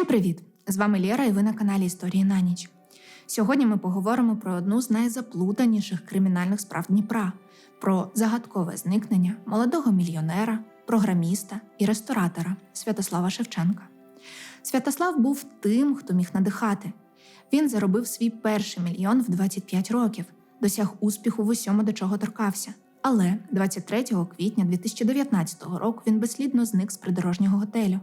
Всім привіт! З вами Лєра і ви на каналі Історії на ніч. Сьогодні ми поговоримо про одну з найзаплутаніших кримінальних справ Дніпра, про загадкове зникнення молодого мільйонера, програміста і ресторатора Святослава Шевченка. Святослав був тим, хто міг надихати. Він заробив свій перший мільйон в 25 років, досяг успіху в усьому, до чого торкався. Але 23 квітня 2019 року він безслідно зник з придорожнього готелю.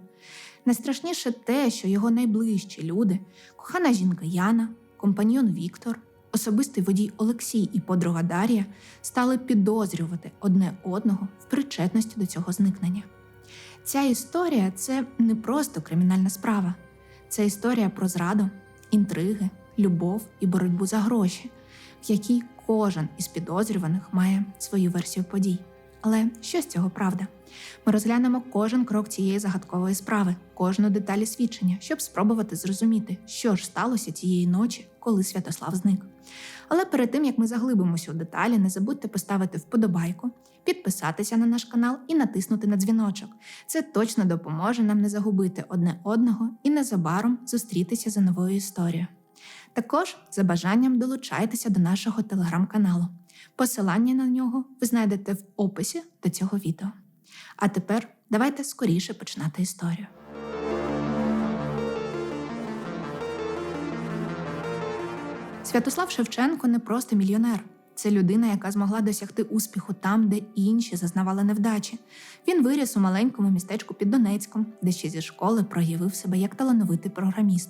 Найстрашніше те, що його найближчі люди, кохана жінка Яна, компаньйон Віктор, особистий водій Олексій і подруга Дар'я стали підозрювати одне одного в причетності до цього зникнення. Ця історія це не просто кримінальна справа, це історія про зраду, інтриги, любов і боротьбу за гроші, в якій кожен із підозрюваних має свою версію подій. Але що з цього правда? Ми розглянемо кожен крок цієї загадкової справи, кожну деталі свідчення, щоб спробувати зрозуміти, що ж сталося цієї ночі, коли Святослав зник. Але перед тим як ми заглибимося у деталі, не забудьте поставити вподобайку, підписатися на наш канал і натиснути на дзвіночок. Це точно допоможе нам не загубити одне одного і незабаром зустрітися за новою історією. Також за бажанням долучайтеся до нашого телеграм-каналу. Посилання на нього ви знайдете в описі до цього відео. А тепер давайте скоріше починати історію. Святослав Шевченко не просто мільйонер. Це людина, яка змогла досягти успіху там, де інші зазнавали невдачі. Він виріс у маленькому містечку під Донецьком, де ще зі школи проявив себе як талановитий програміст.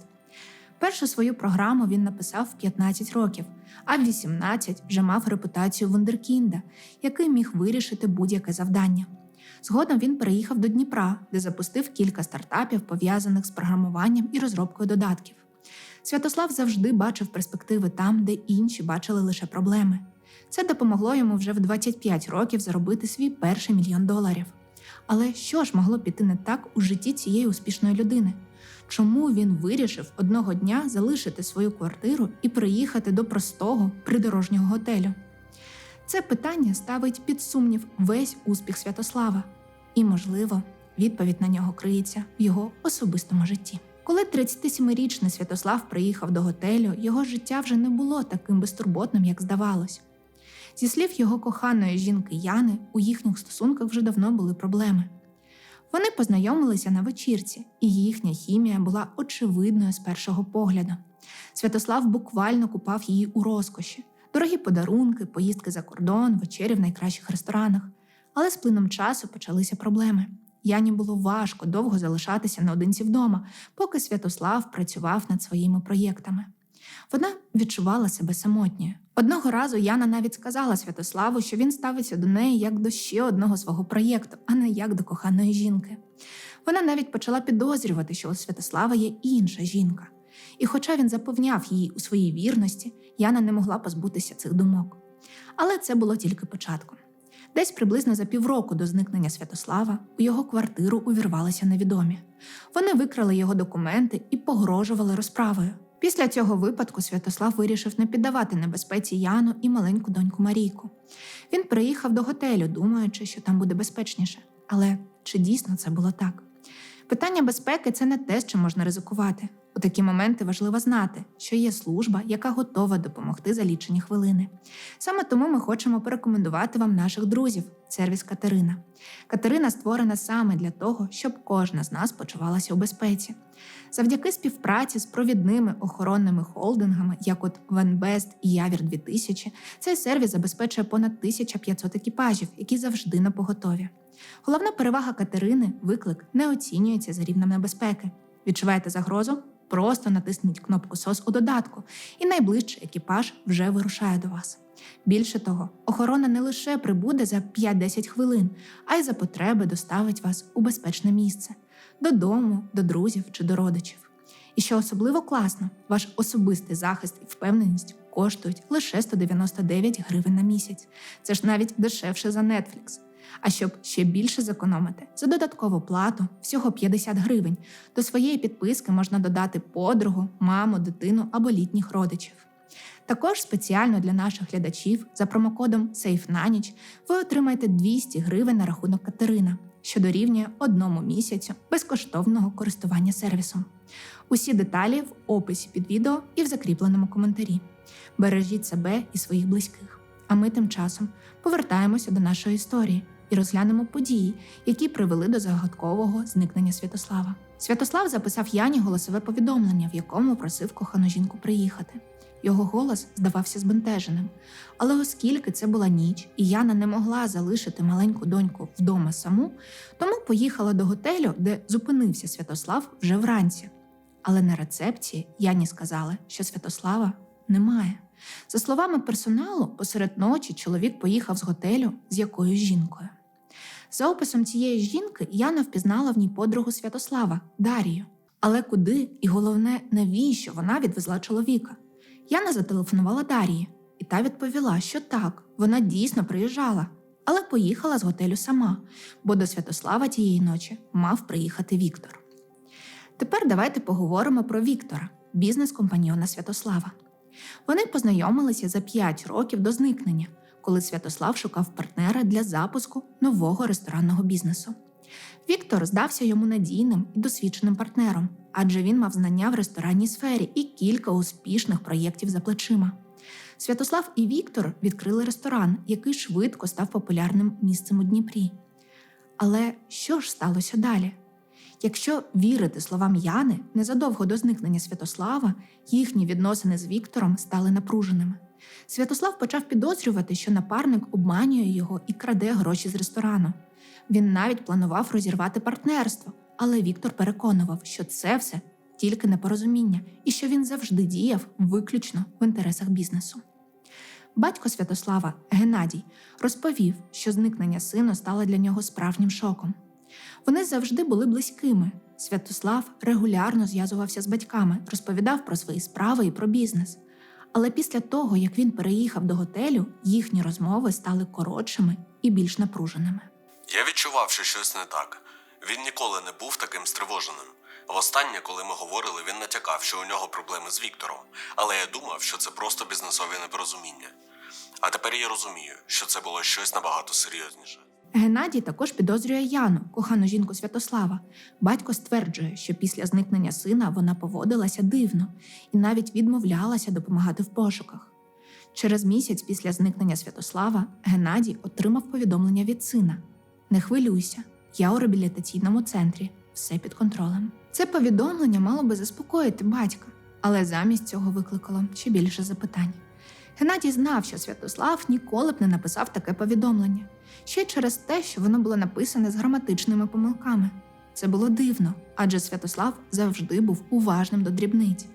Першу свою програму він написав в 15 років, а в 18 вже мав репутацію Вундеркінда, який міг вирішити будь-яке завдання. Згодом він переїхав до Дніпра, де запустив кілька стартапів, пов'язаних з програмуванням і розробкою додатків. Святослав завжди бачив перспективи там, де інші бачили лише проблеми. Це допомогло йому вже в 25 років заробити свій перший мільйон доларів. Але що ж могло піти не так у житті цієї успішної людини? Чому він вирішив одного дня залишити свою квартиру і приїхати до простого придорожнього готелю? Це питання ставить під сумнів весь успіх Святослава, і, можливо, відповідь на нього криється в його особистому житті. Коли 37-річний Святослав приїхав до готелю, його життя вже не було таким безтурботним, як здавалось. Зі слів його коханої жінки Яни, у їхніх стосунках вже давно були проблеми. Вони познайомилися на вечірці, і їхня хімія була очевидною з першого погляду. Святослав буквально купав її у розкоші, дорогі подарунки, поїздки за кордон, вечері в найкращих ресторанах. Але з плином часу почалися проблеми. Яні було важко довго залишатися наодинці вдома, поки Святослав працював над своїми проєктами. Вона відчувала себе самотньою. Одного разу Яна навіть сказала Святославу, що він ставиться до неї як до ще одного свого проєкту, а не як до коханої жінки. Вона навіть почала підозрювати, що у Святослава є інша жінка. І хоча він запевняв її у своїй вірності, Яна не могла позбутися цих думок. Але це було тільки початком. Десь приблизно за півроку до зникнення Святослава у його квартиру увірвалися невідомі. Вони викрали його документи і погрожували розправою. Після цього випадку Святослав вирішив не піддавати небезпеці Яну і маленьку доньку Марійку. Він приїхав до готелю, думаючи, що там буде безпечніше. Але чи дійсно це було так? Питання безпеки це не те, що можна ризикувати. У такі моменти важливо знати, що є служба, яка готова допомогти за лічені хвилини. Саме тому ми хочемо порекомендувати вам наших друзів сервіс Катерина. Катерина створена саме для того, щоб кожна з нас почувалася у безпеці. Завдяки співпраці з провідними охоронними холдингами, як от Венбест і Явір 2000, цей сервіс забезпечує понад 1500 екіпажів, які завжди на поготові. Головна перевага Катерини виклик не оцінюється за рівнем небезпеки. Відчуваєте загрозу? Просто натисніть кнопку SOS у додатку, і найближчий екіпаж вже вирушає до вас. Більше того, охорона не лише прибуде за 5-10 хвилин, а й за потреби доставить вас у безпечне місце додому, до друзів чи до родичів. І що особливо класно, ваш особистий захист і впевненість коштують лише 199 гривень на місяць. Це ж навіть дешевше за Netflix. А щоб ще більше зекономити, за додаткову плату всього 50 гривень. До своєї підписки можна додати подругу, маму, дитину або літніх родичів. Також спеціально для наших глядачів за промокодом SAFE на ніч ви отримаєте 200 гривень на рахунок Катерина, що дорівнює одному місяцю безкоштовного користування сервісом. Усі деталі в описі під відео і в закріпленому коментарі. Бережіть себе і своїх близьких. А ми тим часом повертаємося до нашої історії і розглянемо події, які привели до загадкового зникнення Святослава. Святослав записав Яні голосове повідомлення, в якому просив кохану жінку приїхати. Його голос здавався збентеженим. Але оскільки це була ніч, і Яна не могла залишити маленьку доньку вдома саму, тому поїхала до готелю, де зупинився Святослав вже вранці. Але на рецепції Яні сказали, що Святослава немає. За словами персоналу, посеред ночі чоловік поїхав з готелю з якоюсь жінкою. За описом цієї жінки Яна впізнала в ній подругу Святослава Дарію. Але куди і головне, навіщо вона відвезла чоловіка? Яна зателефонувала Дарії, і та відповіла, що так, вона дійсно приїжджала, але поїхала з готелю сама, бо до Святослава тієї ночі мав приїхати Віктор. Тепер давайте поговоримо про Віктора, бізнес-компаньйона Святослава. Вони познайомилися за 5 років до зникнення, коли Святослав шукав партнера для запуску нового ресторанного бізнесу. Віктор здався йому надійним і досвідченим партнером, адже він мав знання в ресторанній сфері і кілька успішних проєктів за плечима. Святослав і Віктор відкрили ресторан, який швидко став популярним місцем у Дніпрі. Але що ж сталося далі? Якщо вірити словам Яни, незадовго до зникнення Святослава їхні відносини з Віктором стали напруженими. Святослав почав підозрювати, що напарник обманює його і краде гроші з ресторану. Він навіть планував розірвати партнерство, але Віктор переконував, що це все тільки непорозуміння і що він завжди діяв виключно в інтересах бізнесу. Батько Святослава Геннадій розповів, що зникнення сина стало для нього справжнім шоком. Вони завжди були близькими. Святослав регулярно зв'язувався з батьками, розповідав про свої справи і про бізнес. Але після того, як він переїхав до готелю, їхні розмови стали коротшими і більш напруженими. Я відчував, що щось не так. Він ніколи не був таким стривоженим. Востаннє, коли ми говорили, він натякав, що у нього проблеми з Віктором, але я думав, що це просто бізнесові непорозуміння. А тепер я розумію, що це було щось набагато серйозніше. Геннадій також підозрює Яну, кохану жінку Святослава. Батько стверджує, що після зникнення сина вона поводилася дивно і навіть відмовлялася допомагати в пошуках. Через місяць після зникнення Святослава Геннадій отримав повідомлення від сина: Не хвилюйся, я у реабілітаційному центрі, все під контролем. Це повідомлення мало би заспокоїти батька, але замість цього викликало ще більше запитань. Геннадій знав, що Святослав ніколи б не написав таке повідомлення, ще через те, що воно було написане з граматичними помилками. Це було дивно, адже Святослав завжди був уважним до дрібниць.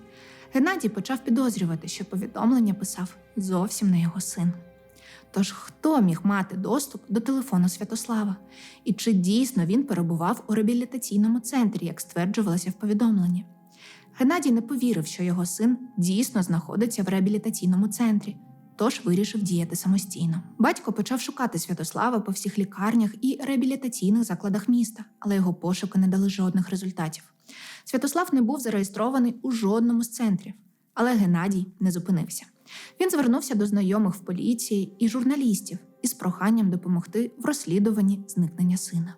Геннадій почав підозрювати, що повідомлення писав зовсім не його син. Тож хто міг мати доступ до телефону Святослава? І чи дійсно він перебував у реабілітаційному центрі, як стверджувалося в повідомленні? Геннадій не повірив, що його син дійсно знаходиться в реабілітаційному центрі, тож вирішив діяти самостійно. Батько почав шукати Святослава по всіх лікарнях і реабілітаційних закладах міста, але його пошуки не дали жодних результатів. Святослав не був зареєстрований у жодному з центрів, але Геннадій не зупинився. Він звернувся до знайомих в поліції і журналістів із проханням допомогти в розслідуванні зникнення сина.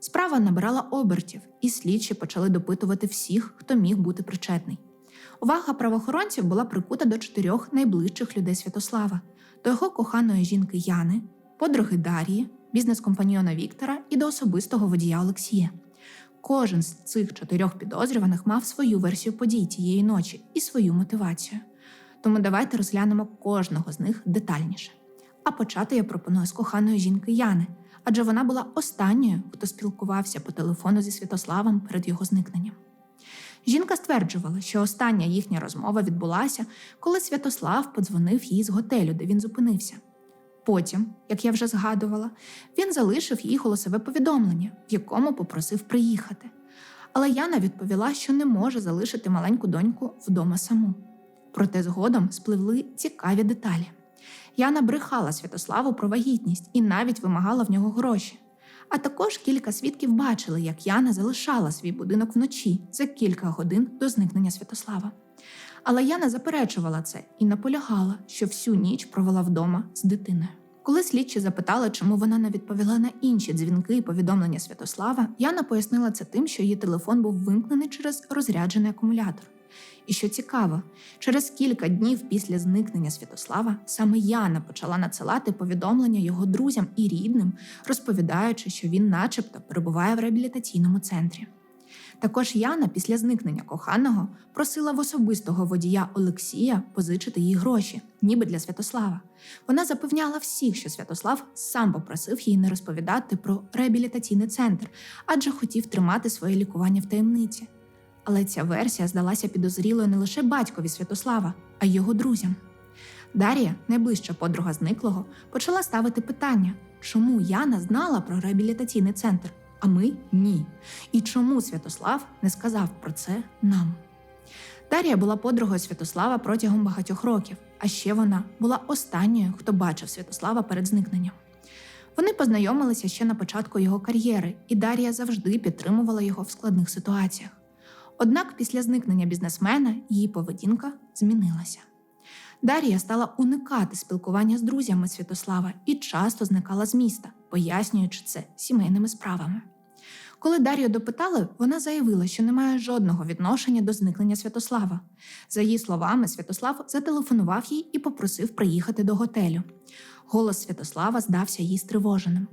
Справа набирала обертів, і слідчі почали допитувати всіх, хто міг бути причетний. Увага правоохоронців була прикута до чотирьох найближчих людей Святослава, до його коханої жінки Яни, подруги Дар'ї, бізнес-компаньйона Віктора і до особистого водія Олексія. Кожен з цих чотирьох підозрюваних мав свою версію подій тієї ночі і свою мотивацію. Тому давайте розглянемо кожного з них детальніше. А почати я пропоную з коханої жінки Яни, адже вона була останньою, хто спілкувався по телефону зі Святославом перед його зникненням. Жінка стверджувала, що остання їхня розмова відбулася, коли Святослав подзвонив їй з готелю, де він зупинився. Потім, як я вже згадувала, він залишив їй голосове повідомлення, в якому попросив приїхати. Але Яна відповіла, що не може залишити маленьку доньку вдома саму. Проте згодом спливли цікаві деталі. Яна брехала Святославу про вагітність і навіть вимагала в нього гроші. А також кілька свідків бачили, як Яна залишала свій будинок вночі за кілька годин до зникнення Святослава. Але Яна заперечувала це і наполягала, що всю ніч провела вдома з дитиною. Коли слідчі запитали, чому вона не відповіла на інші дзвінки і повідомлення Святослава, Яна пояснила це тим, що її телефон був вимкнений через розряджений акумулятор. І що цікаво, через кілька днів після зникнення Святослава саме Яна почала надсилати повідомлення його друзям і рідним, розповідаючи, що він, начебто, перебуває в реабілітаційному центрі. Також Яна після зникнення коханого просила в особистого водія Олексія позичити їй гроші, ніби для Святослава. Вона запевняла всіх, що Святослав сам попросив її не розповідати про реабілітаційний центр, адже хотів тримати своє лікування в таємниці. Але ця версія здалася підозрілою не лише батькові Святослава, а й його друзям. Дар'я, найближча подруга зниклого, почала ставити питання, чому Яна знала про реабілітаційний центр, а ми ні. І чому Святослав не сказав про це нам. Дар'я була подругою Святослава протягом багатьох років, а ще вона була останньою, хто бачив Святослава перед зникненням. Вони познайомилися ще на початку його кар'єри, і Дар'я завжди підтримувала його в складних ситуаціях. Однак після зникнення бізнесмена її поведінка змінилася. Дар'я стала уникати спілкування з друзями Святослава і часто зникала з міста, пояснюючи це сімейними справами. Коли Дар'ю допитали, вона заявила, що не має жодного відношення до зникнення Святослава. За її словами, Святослав зателефонував їй і попросив приїхати до готелю. Голос Святослава здався їй стривоженим.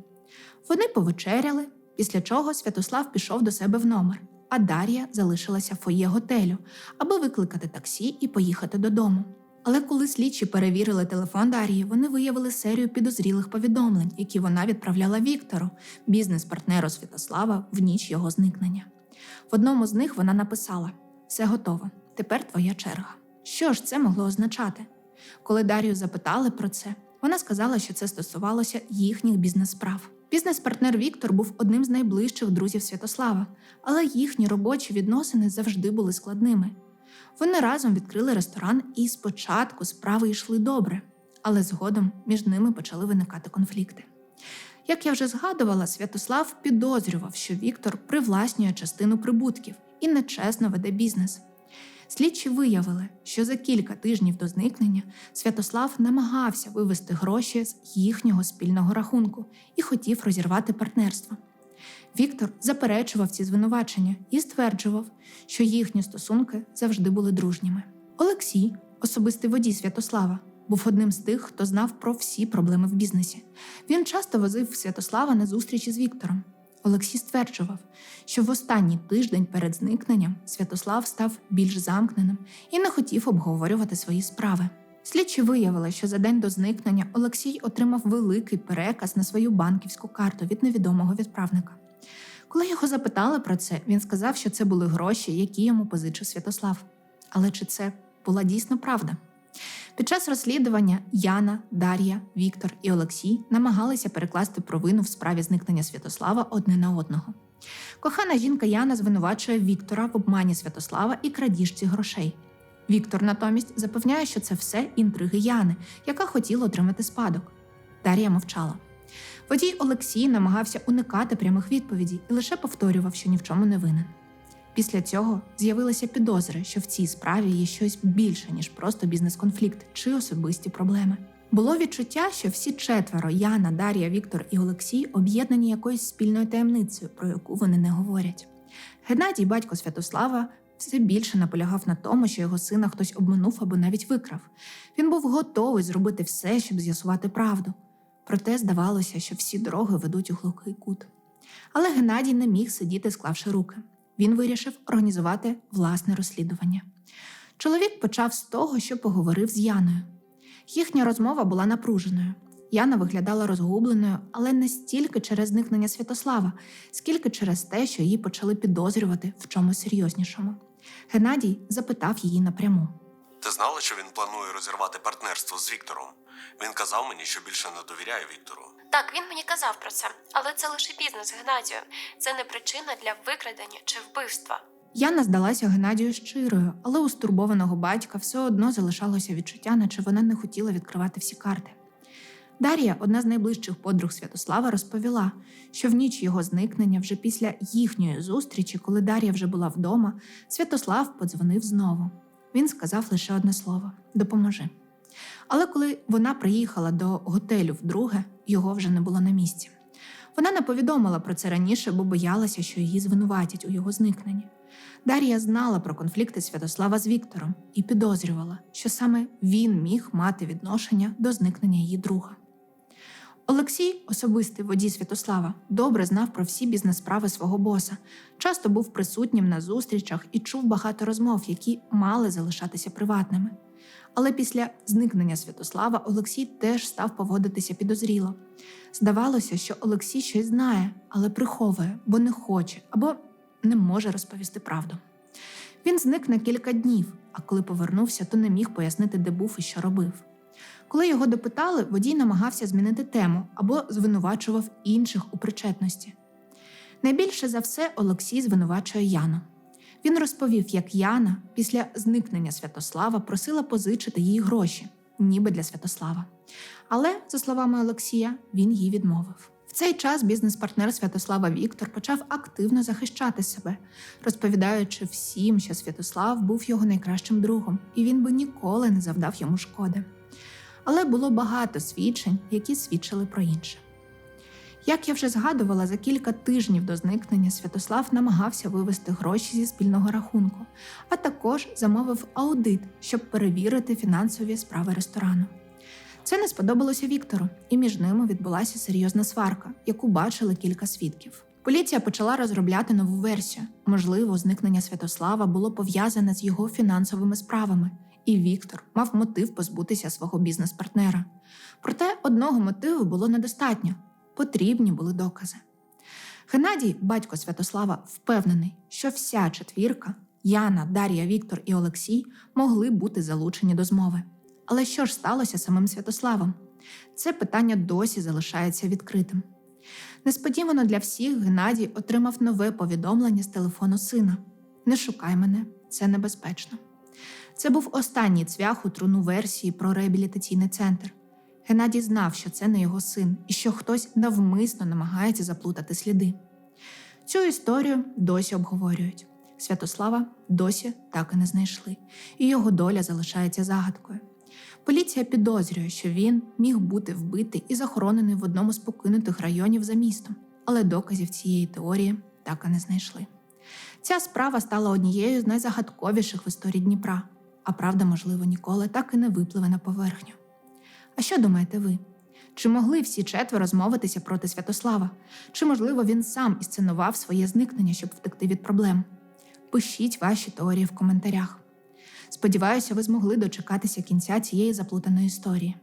Вони повечеряли, після чого Святослав пішов до себе в номер, а Дар'я залишилася в фоє готелю, аби викликати таксі і поїхати додому. Але коли слідчі перевірили телефон Дар'ї, вони виявили серію підозрілих повідомлень, які вона відправляла Віктору, бізнес-партнеру Святослава, в ніч його зникнення. В одному з них вона написала: Все готово, тепер твоя черга. Що ж це могло означати? Коли Дар'ю запитали про це, вона сказала, що це стосувалося їхніх бізнес-справ. Бізнес-партнер Віктор був одним з найближчих друзів Святослава, але їхні робочі відносини завжди були складними. Вони разом відкрили ресторан, і спочатку справи йшли добре, але згодом між ними почали виникати конфлікти. Як я вже згадувала, Святослав підозрював, що Віктор привласнює частину прибутків і нечесно веде бізнес. Слідчі виявили, що за кілька тижнів до зникнення Святослав намагався вивести гроші з їхнього спільного рахунку і хотів розірвати партнерство. Віктор заперечував ці звинувачення і стверджував, що їхні стосунки завжди були дружніми. Олексій, особистий водій Святослава, був одним з тих, хто знав про всі проблеми в бізнесі. Він часто возив Святослава на зустрічі з Віктором. Олексій стверджував, що в останній тиждень перед зникненням Святослав став більш замкненим і не хотів обговорювати свої справи. Слідчі виявили, що за день до зникнення Олексій отримав великий переказ на свою банківську карту від невідомого відправника. Коли його запитали про це, він сказав, що це були гроші, які йому позичив Святослав. Але чи це була дійсно правда? Під час розслідування Яна, Дар'я, Віктор і Олексій намагалися перекласти провину в справі зникнення Святослава одне на одного. Кохана жінка Яна звинувачує Віктора в обмані Святослава і крадіжці грошей. Віктор натомість запевняє, що це все інтриги Яни, яка хотіла отримати спадок. Дар'я мовчала. Водій Олексій намагався уникати прямих відповідей і лише повторював, що ні в чому не винен. Після цього з'явилися підозри, що в цій справі є щось більше, ніж просто бізнес-конфлікт чи особисті проблеми. Було відчуття, що всі четверо Яна, Дар'я, Віктор і Олексій об'єднані якоюсь спільною таємницею, про яку вони не говорять. Геннадій, батько Святослава, все більше наполягав на тому, що його сина хтось обманув або навіть викрав. Він був готовий зробити все, щоб з'ясувати правду. Проте здавалося, що всі дороги ведуть у глухий кут. Але Геннадій не міг сидіти, склавши руки. Він вирішив організувати власне розслідування. Чоловік почав з того, що поговорив з Яною. Їхня розмова була напруженою. Яна виглядала розгубленою, але не стільки через зникнення Святослава, скільки через те, що її почали підозрювати в чомусь серйознішому. Геннадій запитав її напряму. Ти знала, що він планує розірвати партнерство з Віктором? Він казав мені, що більше не довіряє Віктору. Так, він мені казав про це, але це лише бізнес, Геннадію. Це не причина для викрадення чи вбивства. Яна здалася Геннадію щирою, але у стурбованого батька все одно залишалося відчуття, наче вона не хотіла відкривати всі карти. Дар'я, одна з найближчих подруг Святослава, розповіла, що в ніч його зникнення, вже після їхньої зустрічі, коли Дар'я вже була вдома, Святослав подзвонив знову. Він сказав лише одне слово допоможи. Але коли вона приїхала до готелю вдруге, його вже не було на місці. Вона не повідомила про це раніше, бо боялася, що її звинуватять у його зникненні. Дар'я знала про конфлікти Святослава з Віктором і підозрювала, що саме він міг мати відношення до зникнення її друга. Олексій, особистий водій Святослава, добре знав про всі бізнес-справи свого боса, часто був присутнім на зустрічах і чув багато розмов, які мали залишатися приватними. Але після зникнення Святослава Олексій теж став поводитися підозріло. Здавалося, що Олексій щось знає, але приховує, бо не хоче або не може розповісти правду. Він зник на кілька днів, а коли повернувся, то не міг пояснити, де був і що робив. Коли його допитали, водій намагався змінити тему або звинувачував інших у причетності. Найбільше за все Олексій звинувачує Яну. Він розповів, як Яна після зникнення Святослава просила позичити їй гроші, ніби для Святослава. Але, за словами Олексія, він їй відмовив. В цей час бізнес-партнер Святослава Віктор почав активно захищати себе, розповідаючи всім, що Святослав був його найкращим другом, і він би ніколи не завдав йому шкоди. Але було багато свідчень, які свідчили про інше. Як я вже згадувала, за кілька тижнів до зникнення Святослав намагався вивести гроші зі спільного рахунку, а також замовив аудит, щоб перевірити фінансові справи ресторану. Це не сподобалося Віктору, і між ними відбулася серйозна сварка, яку бачили кілька свідків. Поліція почала розробляти нову версію. Можливо, зникнення Святослава було пов'язане з його фінансовими справами, і Віктор мав мотив позбутися свого бізнес-партнера. Проте одного мотиву було недостатньо потрібні були докази. Геннадій, батько Святослава, впевнений, що вся четвірка Яна, Дар'я, Віктор і Олексій могли бути залучені до змови. Але що ж сталося самим Святославом? Це питання досі залишається відкритим. Несподівано для всіх Геннадій отримав нове повідомлення з телефону сина: Не шукай мене, це небезпечно. Це був останній цвях у труну версії про реабілітаційний центр. Геннадій знав, що це не його син і що хтось навмисно намагається заплутати сліди. Цю історію досі обговорюють. Святослава досі так і не знайшли, і його доля залишається загадкою. Поліція підозрює, що він міг бути вбитий і захоронений в одному з покинутих районів за містом, але доказів цієї теорії так і не знайшли. Ця справа стала однією з найзагадковіших в історії Дніпра, а правда, можливо, ніколи так і не випливе на поверхню. А що думаєте ви? Чи могли всі четверо змовитися проти Святослава? Чи, можливо, він сам ісценував своє зникнення, щоб втекти від проблем? Пишіть ваші теорії в коментарях. Сподіваюся, ви змогли дочекатися кінця цієї заплутаної історії.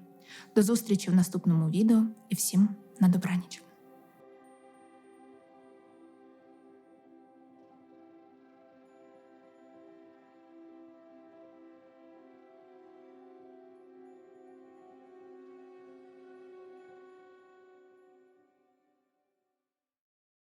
До зустрічі в наступному відео і всім на добраніч!